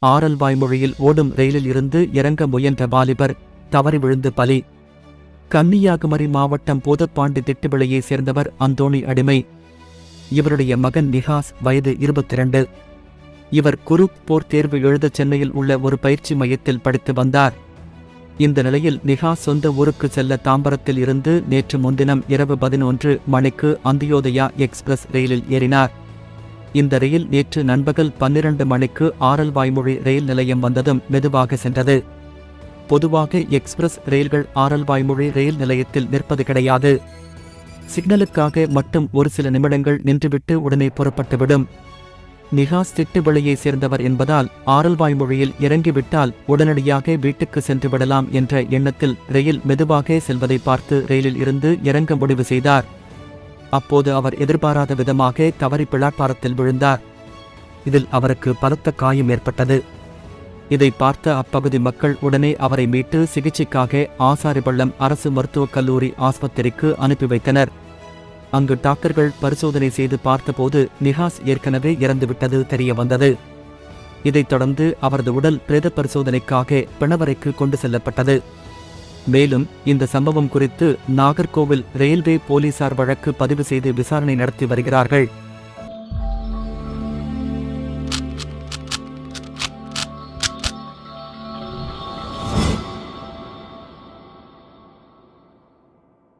ஆரல் வாய்மொழியில் ஓடும் ரயிலில் இருந்து இறங்க முயன்ற வாலிபர் தவறி விழுந்து பலி. கன்னியாகுமரி மாவட்டம் போதப்பாண்டி திட்டுவிளையை சேர்ந்தவர் அந்தோணி அடிமை. இவருடைய மகன் நிகாஸ் வயது இருபத்திரண்டு. இவர் குரூப் போர் தேர்வு எழுத சென்னையில் உள்ள ஒரு பயிற்சி மையத்தில் படித்து வந்தார். இந்த நிலையில் நிஹாஸ் சொந்த ஊருக்கு செல்ல தாம்பரத்தில் இருந்து நேற்று முன்தினம் இரவு பதினொன்று மணிக்கு அந்தியோதயா எக்ஸ்பிரஸ் ரயிலில் ஏறினார். இந்த ரயில் நேற்று நண்பகல் பன்னிரண்டு மணிக்கு ஆரல் வாய்மொழி ரயில் நிலையம் வந்ததும் மெதுவாக சென்றது. பொதுவாக எக்ஸ்பிரஸ் ரயில்கள் ஆரல் வாய்மொழி ரயில் நிலையத்தில் நிற்பது கிடையாது. சிக்னலுக்காக மட்டும் ஒரு சில நிமிடங்கள் நின்றுவிட்டு உடனே புறப்பட்டுவிடும். நிகாஸ் திட்டுவிளையை சேர்ந்தவர் என்பதால் ஆரல்வாய் மொழியில் இறங்கிவிட்டால் உடனடியாக வீட்டுக்கு சென்று விடலாம் என்ற எண்ணத்தில் ரயில் மெதுவாக செல்வதை பார்த்து ரயிலில் இருந்து இறங்க முடிவு செய்தார். அப்போது அவர் எதிர்பாராத விதமாக தவறி பிளாட்பாரத்தில் விழுந்தார். இதில் அவருக்கு பலத்த காயம் ஏற்பட்டது. இதை பார்த்த அப்பகுதி மக்கள் உடனே அவரை மீட்டு சிகிச்சைக்காக ஆசாரிபள்ளம் அரசு மருத்துவக் கல்லூரி ஆஸ்பத்திரிக்கு அனுப்பி வைத்தனர். அங்கு டாக்டர்கள் பரிசோதனை செய்து பார்த்தபோது நிஹாஸ் ஏற்கனவே இறந்துவிட்டது தெரிய வந்தது. இதைத் தொடர்ந்து அவரது உடல் பிரேத பரிசோதனைக்காக பிணவரைக்கு கொண்டு செல்லப்பட்டது. மேலும் இந்த சம்பவம் குறித்து நாகர்கோவில் ரயில்வே போலீசார் வழக்கு பதிவு செய்து விசாரணை நடத்தி வருகிறார்கள்.